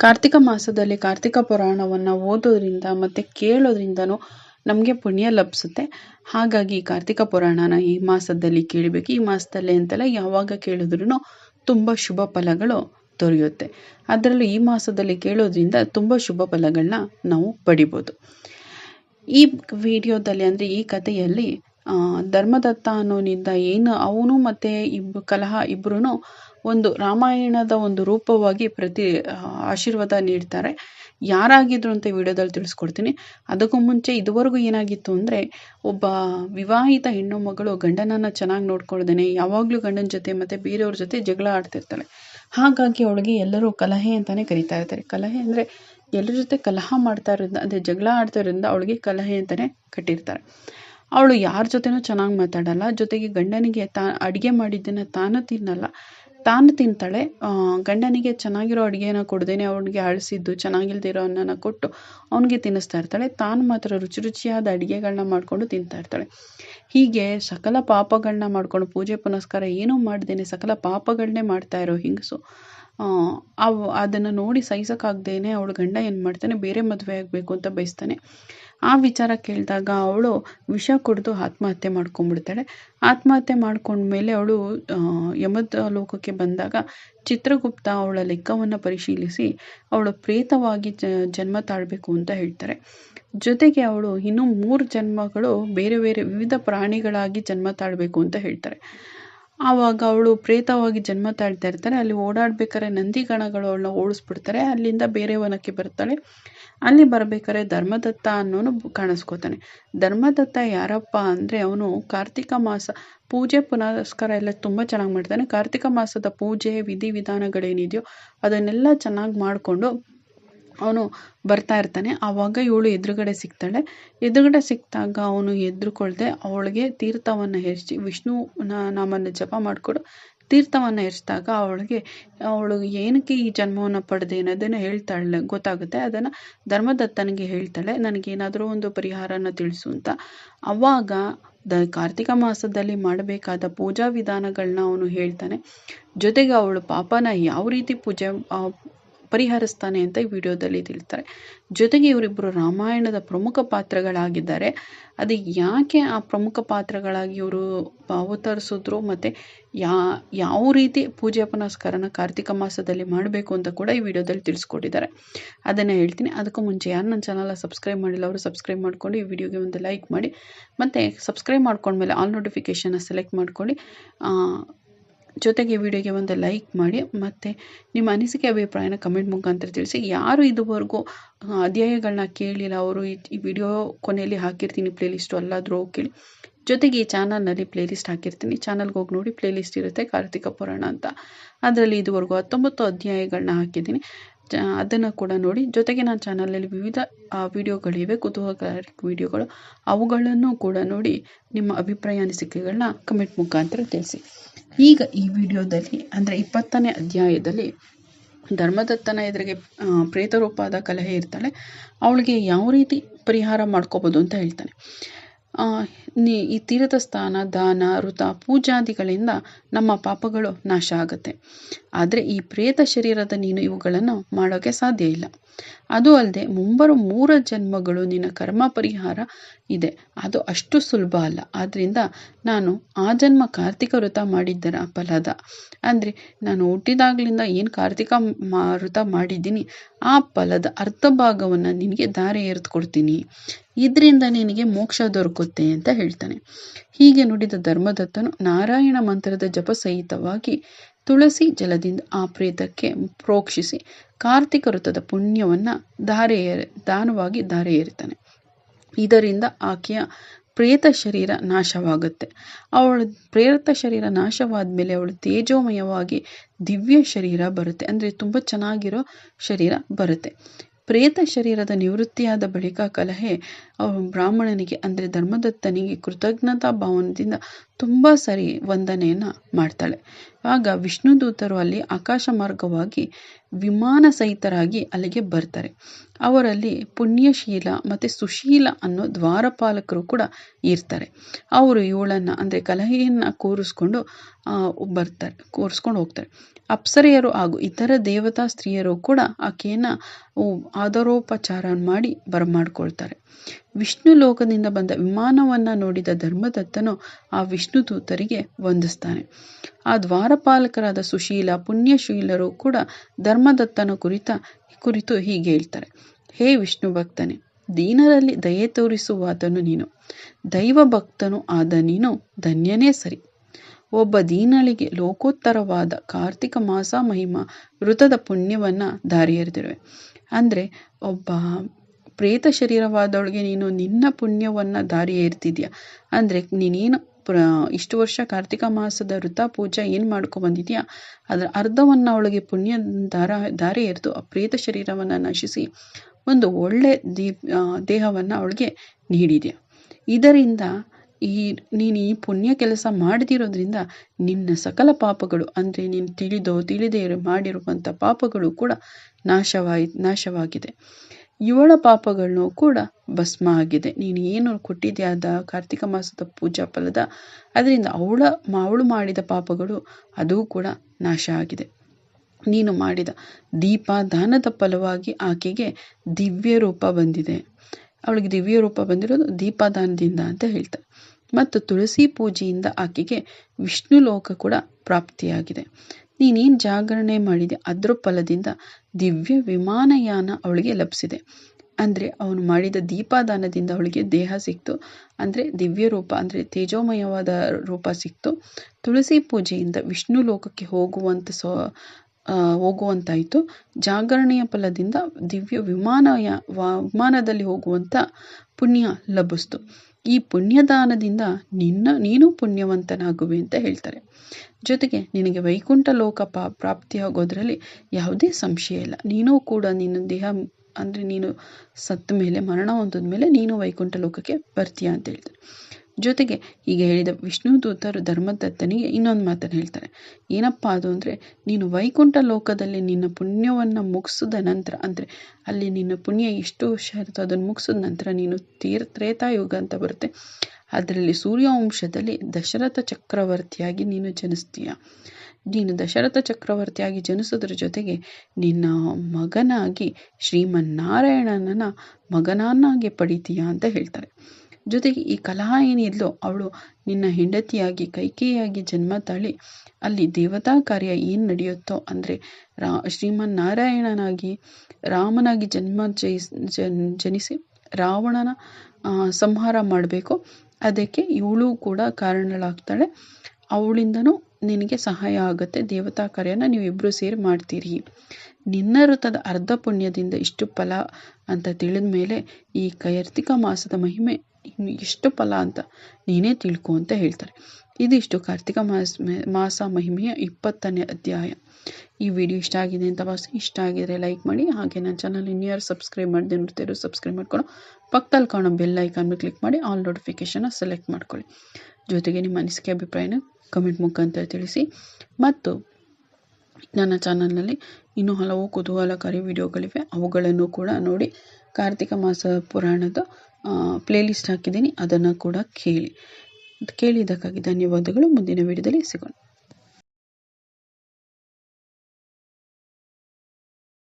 ಕಾರ್ತಿಕ ಮಾಸದಲ್ಲಿ ಕಾರ್ತಿಕ ಪುರಾಣವನ್ನು ಓದೋದ್ರಿಂದ ಮತ್ತು ಕೇಳೋದ್ರಿಂದನೂ ನಮಗೆ ಪುಣ್ಯ ಲಭಿಸುತ್ತೆ. ಹಾಗಾಗಿ ಕಾರ್ತಿಕ ಪುರಾಣನ ಈ ಮಾಸದಲ್ಲಿ ಕೇಳಬೇಕು. ಈ ಮಾಸದಲ್ಲಿ ಅಂತಲ್ಲ ಯಾವಾಗ ಕೇಳಿದ್ರೂ ತುಂಬ ಶುಭ ಫಲಗಳು ದೊರೆಯುತ್ತೆ. ಅದರಲ್ಲೂ ಈ ಮಾಸದಲ್ಲಿ ಕೇಳೋದ್ರಿಂದ ತುಂಬ ಶುಭ ಫಲಗಳನ್ನ ನಾವು ಪಡಿಬೋದು. ಈ ವಿಡಿಯೋದಲ್ಲಿ ಅಂದರೆ ಈ ಕಥೆಯಲ್ಲಿ ಧರ್ಮದತ್ತ ಅನ್ನೋನಿಂದ ಏನು ಅವನು ಮತ್ತು ಇಬ್, ಕಲಹ ಇಬ್ಬರೂ ಒಂದು ರಾಮಾಯಣದ ಒಂದು ರೂಪವಾಗಿ ಪ್ರತಿ ಆಶೀರ್ವಾದ ನೀಡ್ತಾರೆ. ಯಾರಾಗಿದ್ರು ಅಂತ ವಿಡಿಯೋದಲ್ಲಿ ತಿಳಿಸ್ಕೊಡ್ತೀನಿ. ಅದಕ್ಕೂ ಮುಂಚೆ ಇದುವರೆಗೂ ಏನಾಗಿತ್ತು ಅಂದರೆ, ಒಬ್ಬ ವಿವಾಹಿತ ಹೆಣ್ಣು ಮಗಳು ಗಂಡನನ್ನು ಚೆನ್ನಾಗಿ ನೋಡ್ಕೊಳ್ದೇನೆ, ಯಾವಾಗಲೂ ಗಂಡನ ಜೊತೆ ಮತ್ತು ಬೇರೆಯವ್ರ ಜೊತೆ ಜಗಳ ಆಡ್ತಿರ್ತಾಳೆ. ಹಾಗಾಗಿ ಅವಳಿಗೆ ಎಲ್ಲರೂ ಕಲಹೆ ಅಂತಲೇ ಕರೀತಾ ಇರ್ತಾರೆ. ಕಲಹೆ ಅಂದರೆ ಎಲ್ಲರ ಜೊತೆ ಕಲಹ ಮಾಡ್ತಾ ಇರೋದ್ರಿಂದ ಅಂದರೆ ಜಗಳ ಆಡ್ತಾ ಇರೋದ್ರಿಂದ ಅವಳಿಗೆ ಕಲಹೆ ಅಂತಲೇ ಕಟ್ಟಿರ್ತಾರೆ. ಅವಳು ಯಾರ ಜೊತೆನೂ ಚೆನ್ನಾಗಿ ಮಾತಾಡಲ್ಲ. ಜೊತೆಗೆ ಗಂಡನಿಗೆ ತಾ, ಅಡುಗೆ ಮಾಡಿದ್ದನ್ನು ತಾನು ತಿನ್ನಲ್ಲ. ತಾನು ತಿಂತಾಳೆ. ಗಂಡನಿಗೆ ಚೆನ್ನಾಗಿರೋ ಅಡುಗೆನ ಕೊಡ್ದೇನೆ ಅವನಿಗೆ ಅಳಿಸಿದ್ದು ಚೆನ್ನಾಗಿಲ್ದಿರೋ ಅನ್ನನ ಕೊಟ್ಟು ಅವನಿಗೆ ತಿನ್ನಿಸ್ತಾ ಇರ್ತಾಳೆ. ತಾನು ಮಾತ್ರ ರುಚಿ ರುಚಿಯಾದ ಅಡುಗೆಗಳನ್ನ ಮಾಡಿಕೊಂಡು ತಿಂತಾ ಇರ್ತಾಳೆ. ಹೀಗೆ ಸಕಲ ಪಾಪಗಳನ್ನ ಮಾಡಿಕೊಂಡು ಪೂಜೆ ಪುನಸ್ಕಾರ ಏನೂ ಮಾಡ್ದೇನೆ, ಸಕಲ ಪಾಪಗಳನ್ನೇ ಮಾಡ್ತಾ ಇರೋ ಹೆಂಗಸು. ಅವು ಅದನ್ನು ನೋಡಿ ಸಹಿಸೋಕ್ಕಾಗ್ದೇನೆ ಅವಳು ಗಂಡ ಏನು ಮಾಡ್ತಾನೆ, ಬೇರೆ ಮದುವೆ ಆಗಬೇಕು ಅಂತ ಬಯಸ್ತಾನೆ. ಆ ವಿಚಾರ ಕೇಳಿದಾಗ ಅವಳು ವಿಷ ಕುಡಿದು ಆತ್ಮಹತ್ಯೆ ಮಾಡ್ಕೊಂಡ್ಬಿಡ್ತಾಳೆ. ಆತ್ಮಹತ್ಯೆ ಮಾಡ್ಕೊಂಡ್ಮೇಲೆ ಅವಳು ಯಮದ ಲೋಕಕ್ಕೆ ಬಂದಾಗ ಚಿತ್ರಗುಪ್ತ ಅವಳ ಲೆಕ್ಕವನ್ನು ಪರಿಶೀಲಿಸಿ ಅವಳು ಪ್ರೇತವಾಗಿ ಜನ್ಮ ತಾಳಬೇಕು ಅಂತ ಹೇಳ್ತಾರೆ. ಜೊತೆಗೆ ಅವಳು ಇನ್ನೂ ಮೂರು ಜನ್ಮಗಳು ಬೇರೆ ಬೇರೆ ವಿವಿಧ ಪ್ರಾಣಿಗಳಾಗಿ ಜನ್ಮ ತಾಳ್ಬೇಕು ಅಂತ ಹೇಳ್ತಾರೆ. ಆವಾಗ ಅವಳು ಪ್ರೇತವಾಗಿ ಜನ್ಮ ತಾಳ್ತಾ ಇರ್ತಾರೆ ಅಲ್ಲಿ ಓಡಾಡ್ಬೇಕಾದ್ರೆ ನಂದಿಗಣಗಳು ಅವಳನ್ನ ಓಡಿಸ್ಬಿಡ್ತಾರೆ. ಅಲ್ಲಿಂದ ಬೇರೆ ವನಕ್ಕೆ ಬರ್ತಾಳೆ. ಅಲ್ಲಿ ಬರ್ಬೇಕಾದ್ರೆ ಧರ್ಮದತ್ತ ಅನ್ನೋನು ಕಾಣಿಸ್ಕೋತಾನೆ. ಧರ್ಮದತ್ತ ಯಾರಪ್ಪ ಅಂದರೆ ಅವನು ಕಾರ್ತಿಕ ಮಾಸ ಪೂಜೆ ಪುನಸ್ಕಾರ ಎಲ್ಲ ತುಂಬ ಚೆನ್ನಾಗಿ ಮಾಡ್ತಾನೆ. ಕಾರ್ತಿಕ ಮಾಸದ ಪೂಜೆ ವಿಧಿ ವಿಧಾನಗಳೇನಿದೆಯೋ ಅದನ್ನೆಲ್ಲ ಚೆನ್ನಾಗಿ ಮಾಡಿಕೊಂಡು ಅವನು ಬರ್ತಾ ಇರ್ತಾನೆ. ಆವಾಗ ಇವಳು ಎದುರುಗಡೆ ಸಿಗ್ತಾಳೆ. ಎದುರುಗಡೆ ಸಿಕ್ಕಿದಾಗ ಅವನು ಎದ್ರುಕೊಳ್ದೆ ಅವಳಿಗೆ ತೀರ್ಥವನ್ನು ಎರಚಿ ವಿಷ್ಣು ನಾಮನ್ನು ಜಪ ಮಾಡಿಕೊಡು. ತೀರ್ಥವನ್ನು ಎರಚಿದಾಗ ಅವಳಿಗೆ, ಅವಳು ಏನಕ್ಕೆ ಈ ಜನ್ಮವನ್ನು ಪಡೆದೆ? ಅನ್ನೋದನ್ನು ಹೇಳ್ತಾಳೆ. ಗೊತ್ತಾಗುತ್ತೆ. ಅದನ್ನು ಧರ್ಮದತ್ತನಿಗೆ ಹೇಳ್ತಾಳೆ. ನನಗೇನಾದರೂ ಒಂದು ಪರಿಹಾರನ ತಿಳಿಸು ಅಂತ. ಅವಾಗ ದ ಕಾರ್ತಿಕ ಮಾಸದಲ್ಲಿ ಮಾಡಬೇಕಾದ ಪೂಜಾ ವಿಧಾನಗಳನ್ನ ಅವನು ಹೇಳ್ತಾನೆ. ಜೊತೆಗೆ ಅವಳು ಪಾಪನ ಯಾವ ರೀತಿ ಪೂಜೆ ಪರಿಹರಿಸ್ತಾನೆ ಅಂತ ಈ ವಿಡಿಯೋದಲ್ಲಿ ತಿಳಿಸ್ತಾರೆ. ಜೊತೆಗೆ ಇವರಿಬ್ಬರು ರಾಮಾಯಣದ ಪ್ರಮುಖ ಪಾತ್ರಗಳಾಗಿದ್ದಾರೆ. ಅದು ಯಾಕೆ ಆ ಪ್ರಮುಖ ಪಾತ್ರಗಳಾಗಿ ಇವರು ಅವತರಿಸಿದ್ರು ಮತ್ತು ಯಾ, ಯಾವ ರೀತಿ ಪೂಜೆ ಪುನಸ್ಕಾರನ ಕಾರ್ತಿಕ ಮಾಸದಲ್ಲಿ ಮಾಡಬೇಕು ಅಂತ ಕೂಡ ಈ ವಿಡಿಯೋದಲ್ಲಿ ತಿಳಿಸ್ಕೊಟ್ಟಿದ್ದಾರೆ. ಅದನ್ನು ಹೇಳ್ತೀನಿ. ಅದಕ್ಕೂ ಮುಂಚೆ ಯಾರು ನನ್ನ ಚಾನಲ್ನ ಸಬ್ಸ್ಕ್ರೈಬ್ ಮಾಡಿಲ್ಲ ಅವರು ಸಬ್ಸ್ಕ್ರೈಬ್ ಮಾಡ್ಕೊಂಡು ಈ ವಿಡಿಯೋಗೆ ಒಂದು ಲೈಕ್ ಮಾಡಿ. ಮತ್ತು ಸಬ್ಸ್ಕ್ರೈಬ್ ಮಾಡ್ಕೊಂಡ್ಮೇಲೆ ಆಲ್ ನೋಟಿಫಿಕೇಷನ್ನ ಸೆಲೆಕ್ಟ್ ಮಾಡ್ಕೊಳ್ಳಿ. ಜೊತೆಗೆ ವಿಡಿಯೋಗೆ ಒಂದು ಲೈಕ್ ಮಾಡಿ ಮತ್ತು ನಿಮ್ಮ ಅನಿಸಿಕೆ, ಅಭಿಪ್ರಾಯನ ಕಮೆಂಟ್ ಮುಖಾಂತರ ತಿಳಿಸಿ. ಯಾರು ಇದುವರೆಗೂ ಅಧ್ಯಾಯಗಳನ್ನ ಕೇಳಿಲ್ಲ, ಅವರು ಈ ವಿಡಿಯೋ ಕೊನೆಯಲ್ಲಿ ಹಾಕಿರ್ತೀನಿ ಪ್ಲೇಲಿಸ್ಟು ಅಲ್ಲಾದರೂ ಕೇಳಿ. ಜೊತೆಗೆ ಈ ಚಾನಲ್ನಲ್ಲಿ ಪ್ಲೇಲಿಸ್ಟ್ ಹಾಕಿರ್ತೀನಿ. ಚಾನಲ್ಗೆ ಹೋಗಿ ನೋಡಿ ಪ್ಲೇಲಿಸ್ಟ್ ಇರುತ್ತೆ ಕಾರ್ತಿಕ ಪುರಾಣ ಅಂತ. ಅದರಲ್ಲಿ ಇದುವರೆಗೂ ಹತ್ತೊಂಬತ್ತು ಅಧ್ಯಾಯಗಳನ್ನ ಹಾಕಿದ್ದೀನಿ. ಅದನ್ನು ಕೂಡ ನೋಡಿ. ಜೊತೆಗೆ ನನ್ನ ಚಾನಲಲ್ಲಿ ವಿವಿಧ ವಿಡಿಯೋಗಳಿವೆ, ಕುತೂಹಲಕಾರಿ ವಿಡಿಯೋಗಳು. ಅವುಗಳನ್ನು ಕೂಡ ನೋಡಿ ನಿಮ್ಮ ಅಭಿಪ್ರಾಯ, ಅನಿಸಿಕೆಗಳನ್ನ ಕಮೆಂಟ್ ಮುಖಾಂತರ ತಿಳಿಸಿ. ಈಗ ಈ ವಿಡಿಯೋದಲ್ಲಿ, ಅಂದರೆ ಇಪ್ಪತ್ತನೇ ಅಧ್ಯಾಯದಲ್ಲಿ ಧರ್ಮದತ್ತನ ಎದುರಿಗೆ ಪ್ರೇತರೂಪದ ಕಲಹೆ ಇರ್ತಾಳೆ. ಅವಳಿಗೆ ಯಾವ ರೀತಿ ಪರಿಹಾರ ಮಾಡ್ಕೋಬೋದು ಅಂತ ಹೇಳ್ತಾನೆ. ನೀ ಈ ತೀರ್ಥ ಸ್ಥಾನ ದಾನ, ಋತ, ಪೂಜಾದಿಗಳಿಂದ ನಮ್ಮ ಪಾಪಗಳು ನಾಶ ಆಗುತ್ತೆ ಆದರೆ ಈ ಪ್ರೇತ ಶರೀರದ ನೀನು ಇವುಗಳನ್ನು ಮಾಡೋಕ್ಕೆ ಸಾಧ್ಯ ಇಲ್ಲ. ಅದು ಅಲ್ಲದೆ ಮುಂಬರೋ ಮೂರ ಜನ್ಮಗಳು ನಿನ್ನ ಕರ್ಮ ಪರಿಹಾರ ಇದೆ. ಅದು ಅಷ್ಟು ಸುಲಭ ಅಲ್ಲ. ಆದ್ದರಿಂದ ನಾನು ಆ ಜನ್ಮ ಕಾರ್ತಿಕ ವೃತ ಮಾಡಿದ್ದರ ಫಲದ. ಅಂದರೆ ನಾನು ಹುಟ್ಟಿದಾಗಲಿಂದ ಏನು ಕಾರ್ತಿಕ ವೃತ ಮಾಡಿದ್ದೀನಿ, ಆ ಫಲದ ಅರ್ಧ ಭಾಗವನ್ನು ನಿನಗೆ ದಾರಿ ಕೊಡ್ತೀನಿ ಇದರಿಂದ ನಿನಗೆ ಮೋಕ್ಷ ದೊರಕುತ್ತೆ ಅಂತ ಹೇಳ್ತಾನೆ. ಹೀಗೆ ನುಡಿದ ಧರ್ಮದತ್ತನು ನಾರಾಯಣ ಮಂತ್ರದ ಜಪ ಸಹಿತವಾಗಿ ತುಳಸಿ ಜಲದಿಂದ ಆ ಪ್ರೇತಕ್ಕೆ ಪ್ರೋಕ್ಷಿಸಿ ಕಾರ್ತಿಕ ವೃತ್ತದ ಪುಣ್ಯವನ್ನು ಧಾರೆ ದಾನವಾಗಿ ಧಾರೆ ಏರಿತಾನೆ. ಇದರಿಂದ ಆಕೆಯ ಪ್ರೇತ ಶರೀರ ನಾಶವಾಗುತ್ತೆ. ಅವಳ ಪ್ರೇತ ಶರೀರ ನಾಶವಾದ ಮೇಲೆ ಅವಳು ತೇಜೋಮಯವಾಗಿ ದಿವ್ಯ ಶರೀರ ಬರುತ್ತೆ. ಅಂದರೆ ತುಂಬ ಚೆನ್ನಾಗಿರೋ ಶರೀರ ಬರುತ್ತೆ. ಪ್ರೇತ ಶರೀರದ ನಿವೃತ್ತಿಯಾದ ಬಳಿಕ ಕಲಹೆ. ಬ್ರಾಹ್ಮಣನಿಗೆ, ಅಂದರೆ ಧರ್ಮದತ್ತನಿಗೆ ಕೃತಜ್ಞತಾ ಭಾವನದಿಂದ ತುಂಬ ಸರಿ ವಂದನೆಯನ್ನು ಮಾಡ್ತಾಳೆ. ಆಗ ವಿಷ್ಣು ದೂತರು ಅಲ್ಲಿ ಆಕಾಶ ಮಾರ್ಗವಾಗಿ ವಿಮಾನ ಸಹಿತರಾಗಿ ಅಲ್ಲಿಗೆ ಬರ್ತಾರೆ. ಅವರಲ್ಲಿ ಪುಣ್ಯಶೀಲ ಮತ್ತು ಸುಶೀಲ ಅನ್ನೋ ದ್ವಾರಪಾಲಕರು ಕೂಡ ಇರ್ತಾರೆ. ಅವರು ಇವಳನ್ನು ಅಂದರೆ ಕಲಹೆಯನ್ನು ಕೂರಿಸ್ಕೊಂಡು ಬರ್ತಾರೆ, ಕೂರಿಸ್ಕೊಂಡು ಹೋಗ್ತಾರೆ. ಅಪ್ಸರೆಯರು ಹಾಗೂ ಇತರ ದೇವತಾ ಸ್ತ್ರೀಯರು ಕೂಡ ಆಕೆಯನ್ನು ಆದರೋಪಚಾರ ಮಾಡಿ ಬರಮಾಡ್ಕೊಳ್ತಾರೆ. ವಿಷ್ಣು ಲೋಕದಿಂದ ಬಂದ ವಿಮಾನವನ್ನು ನೋಡಿದ ಧರ್ಮದತ್ತನು ಆ ವಿಷ್ಣು ದೂತರಿಗೆ ವಂದಿಸ್ತಾನೆ. ಆ ದ್ವಾರಪಾಲಕರಾದ ಸುಶೀಲ, ಪುಣ್ಯಶೀಲರು ಕೂಡ ಧರ್ಮದತ್ತನ ಕುರಿತ ಕುರಿತು ಹೀಗೆ ಹೇಳ್ತಾರೆ. ಹೇ ವಿಷ್ಣು ಭಕ್ತನೇ, ದೀನರಲ್ಲಿ ದಯೆ ತೋರಿಸುವಾತನು ನೀನು. ದೈವ ಭಕ್ತನು ಆದ ನೀನು ಧನ್ಯನೇ ಸರಿ. ಒಬ್ಬ ದೀನಳಿಗೆ ಲೋಕೋತ್ತರವಾದ ಕಾರ್ತಿಕ ಮಾಸ ಮಹಿಮ, ವೃತದ ಪುಣ್ಯವನ್ನು ದಾರಿಯರಿದಿರುವೆ. ಅಂದರೆ ಒಬ್ಬ ಪ್ರೇತ ಶರೀರವಾದವಳಿಗೆ ನೀನು ನಿನ್ನ ಪುಣ್ಯವನ್ನು ದಾರಿ ಏರ್ತಿದ್ಯಾ? ಅಂದರೆ ನೀನೇನು ಪ್ರ, ಇಷ್ಟು ವರ್ಷ ಕಾರ್ತಿಕ ಮಾಸದ ವೃತ ಪೂಜೆ ಏನು ಮಾಡ್ಕೊಬಂದಿದ್ಯಾ ಅದರ ಅರ್ಧವನ್ನು ಅವಳಿಗೆ ಪುಣ್ಯ ದಾರ, ದಾರಿ ಎರೆದು ಆ ಪ್ರೇತ ಶರೀರವನ್ನು ನಶಿಸಿ ಒಂದು ಒಳ್ಳೆ ದೀಪ್ ದೇಹವನ್ನು ಅವಳಿಗೆ ನೀಡಿದ್ಯಾ? ಇದರಿಂದ ಈ, ನೀನು ಈ ಪುಣ್ಯ ಕೆಲಸ ಮಾಡದಿರೋದ್ರಿಂದ ನಿನ್ನ ಸಕಲ ಪಾಪಗಳು, ಅಂದರೆ ನೀನು ತಿಳಿದೋ, ತಿಳಿದೇ ಮಾಡಿರುವಂಥ ಪಾಪಗಳು ಕೂಡ ನಾಶವಾಯಿ, ನಾಶವಾಗಿದೆ. ಇವಳ ಪಾಪಗಳನ್ನು ಕೂಡ ಭಸ್ಮ ಆಗಿದೆ. ನೀನು ಏನು ಕೊಟ್ಟಿದ್ಯಾದ ಕಾರ್ತಿಕ ಮಾಸದ ಪೂಜಾ ಫಲದ? ಅದರಿಂದ ಅವಳ ಅವಳು ಮಾಡಿದ ಪಾಪಗಳು ಅದು ಕೂಡ ನಾಶ ಆಗಿದೆ. ನೀನು ಮಾಡಿದ ದೀಪ ದಾನದ ಫಲವಾಗಿ ಆಕೆಗೆ ದಿವ್ಯ ರೂಪ ಬಂದಿದೆ. ಅವಳಿಗೆ ದಿವ್ಯ ರೂಪ ಬಂದಿರೋದು ದೀಪದಾನದಿಂದ ಅಂತ ಹೇಳ್ತಾರೆ. ಮತ್ತು ತುಳಸಿ ಪೂಜೆಯಿಂದ ಆಕೆಗೆ ವಿಷ್ಣು ಲೋಕ ಕೂಡ ಪ್ರಾಪ್ತಿಯಾಗಿದೆ. ನೀನೇನು ಜಾಗರಣೆ ಮಾಡಿದೆ? ಅದರ ಫಲದಿಂದ ದಿವ್ಯ ವಿಮಾನಯಾನ ಅವಳಿಗೆ ಲಭಿಸಿದೆ. ಅಂದರೆ ಅವನು ಮಾಡಿದ ದೀಪದಾನದಿಂದ ಅವಳಿಗೆ ದೇಹ ಸಿಕ್ತು. ಅಂದರೆ ದಿವ್ಯ ರೂಪ, ಅಂದರೆ ತೇಜೋಮಯವಾದ ರೂಪ ಸಿಕ್ತು. ತುಳಸಿ ಪೂಜೆಯಿಂದ ವಿಷ್ಣು ಲೋಕಕ್ಕೆ ಹೋಗುವಂಥ ಸ್ವ ಹೋಗುವಂತಾಯಿತು. ಜಾಗರಣೆಯ ಫಲದಿಂದ ದಿವ್ಯ ವಿಮಾನಯ ವಿಮಾನದಲ್ಲಿ ಹೋಗುವಂಥ ಪುಣ್ಯ ಲಭಿಸ್ತು. ಈ ಪುಣ್ಯದಾನದಿಂದ ನಿನ್ನ, ನೀನು ಪುಣ್ಯವಂತನಾಗುವೆ ಅಂತ ಹೇಳ್ತಾರೆ. ಜೊತೆಗೆ ನಿನಗೆ ವೈಕುಂಠ ಲೋಕ ಪಾ, ಪ್ರಾಪ್ತಿಯಾಗೋದ್ರಲ್ಲಿ ಯಾವುದೇ ಸಂಶಯ ಇಲ್ಲ. ನೀನು ಕೂಡ ನಿನ್ನ ದೇಹ, ಅಂದರೆ ನೀನು ಸತ್ತ ಮೇಲೆ ಮರಣ ಹೊಂದಿದ ನೀನು ವೈಕುಂಠ ಲೋಕಕ್ಕೆ ಬರ್ತೀಯ ಅಂತ ಹೇಳ್ತಾರೆ. ಜೊತೆಗೆ ಹೀಗೆ ಹೇಳಿದ ವಿಷ್ಣು ದೂತರು ಧರ್ಮದತ್ತನಿಗೆ ಇನ್ನೊಂದು ಮಾತನ್ನು ಹೇಳ್ತಾರೆ. ಏನಪ್ಪ ಅದು ಅಂದರೆ, ನೀನು ವೈಕುಂಠ ಲೋಕದಲ್ಲಿ ನಿನ್ನ ಪುಣ್ಯವನ್ನು ಮುಗಿಸಿದ ನಂತರ, ಅಂದರೆ ಅಲ್ಲಿ ನಿನ್ನ ಪುಣ್ಯ ಎಷ್ಟು ವರ್ಷ ಇರುತ್ತೋ ಅದನ್ನು ಮುಗಿಸಿದ ನಂತರ ನೀನು ತೀರ್ ತ್ರೇತಾಯುಗ ಅಂತ ಬರುತ್ತೆ. ಅದರಲ್ಲಿ ಸೂರ್ಯವಂಶದಲ್ಲಿ ದಶರಥ ಚಕ್ರವರ್ತಿಯಾಗಿ ನೀನು ಜನಿಸ್ತೀಯ. ನೀನು ದಶರಥ ಚಕ್ರವರ್ತಿಯಾಗಿ ಜನಿಸೋದ್ರ ಜೊತೆಗೆ ನಿನ್ನ ಮಗನಾಗಿ ಶ್ರೀಮನ್ನಾರಾಯಣನ ಮಗನನ್ನಾಗಿ ಪಡಿತೀಯ ಅಂತ ಹೇಳ್ತಾರೆ. ಜೊತೆಗೆ ಈ ಕಲಹ ಏನಿದ್ಲೋ ಅವಳು ನಿನ್ನ ಹೆಂಡತಿಯಾಗಿ ಕೈಕೇಯಾಗಿ ಜನ್ಮ ತಾಳಿ. ಅಲ್ಲಿ ದೇವತಾ ಕಾರ್ಯ ಏನು ನಡೆಯುತ್ತೋ ಅಂದರೆ, ರಾ, ಶ್ರೀಮನ್ನಾರಾಯಣನಾಗಿ, ರಾಮನಾಗಿ ಜನ್ಮ ಜನಿಸಿ ರಾವಣನ ಸಂಹಾರ ಮಾಡಬೇಕು. ಅದಕ್ಕೆ ಇವಳು ಕೂಡ ಕಾರಣಳಾಗ್ತಾಳೆ. ಅವಳಿಂದನೂ ನಿನಗೆ ಸಹಾಯ ಆಗುತ್ತೆ. ದೇವತಾ ಕಾರ್ಯನ ನೀವಿಬ್ಬರು ಸೇರಿ ಮಾಡ್ತೀರಿ. ನಿನ್ನ ಋತದ ಅರ್ಧ ಪುಣ್ಯದಿಂದ ಇಷ್ಟು ಫಲ ಅಂತ ತಿಳಿದ ಮೇಲೆ ಈ ಕೈರ್ತಿಕ ಮಾಸದ ಮಹಿಮೆ ಎಷ್ಟು ಫಲ ಅಂತ ನೀನೇ ತಿಳ್ಕೊ ಅಂತ ಹೇಳ್ತಾರೆ. ಇದಿಷ್ಟು ಕಾರ್ತಿಕ ಮಾಸ ಮಾಸ ಮಹಿಮೆಯ ಇಪ್ಪತ್ತನೇ ಅಧ್ಯಾಯ. ಈ ವಿಡಿಯೋ ಇಷ್ಟ ಆಗಿದೆ ಅಂತ ಭಾವಿಸಿ, ಇಷ್ಟ ಆಗಿದ್ರೆ ಲೈಕ್ ಮಾಡಿ, ಹಾಗೆ ನನ್ನ ಚಾನಲ್ ಇನ್ಯಾರು ಸಬ್ಸ್ಕ್ರೈಬ್ ಮಾಡದೆ ನೋಡ್ತಿರೋ ಸಬ್ಸ್ಕ್ರೈಬ್ ಮಾಡ್ಕೊಂಡು ಪಕ್ಕದಲ್ಲಿ ಕಾಣೋ ಬೆಲ್ ಐಕಾನ್ ಕ್ಲಿಕ್ ಮಾಡಿ ಆಲ್ ನೋಟಿಫಿಕೇಶನ್ನ ಸೆಲೆಕ್ಟ್ ಮಾಡ್ಕೊಳ್ಳಿ. ಜೊತೆಗೆ ನಿಮ್ಮ ಅನಿಸಿಕೆ, ಅಭಿಪ್ರಾಯನ ಕಮೆಂಟ್ ಮುಖಾಂತರ ತಿಳಿಸಿ. ಮತ್ತು ನನ್ನ ಚಾನಲ್ನಲ್ಲಿ ಇನ್ನೂ ಹಲವು ಕುತೂಹಲಕಾರಿ ವಿಡಿಯೋಗಳಿವೆ. ಅವುಗಳನ್ನು ಕೂಡ ನೋಡಿ ಕಾರ್ತಿಕ ಮಾಸ ಪುರಾಣದ ಪ್ಲೇಲಿಸ್ಟ್ ಹಾಕಿದ್ದೀನಿ. ಅದನ್ನು ಕೂಡ ಕೇಳಿ. ಕೇಳಿದ್ದಕ್ಕಾಗಿ ಧನ್ಯವಾದಗಳು. ಮುಂದಿನ ವಿಡಿಯೋದಲ್ಲಿ ಸಿಗೋಣ.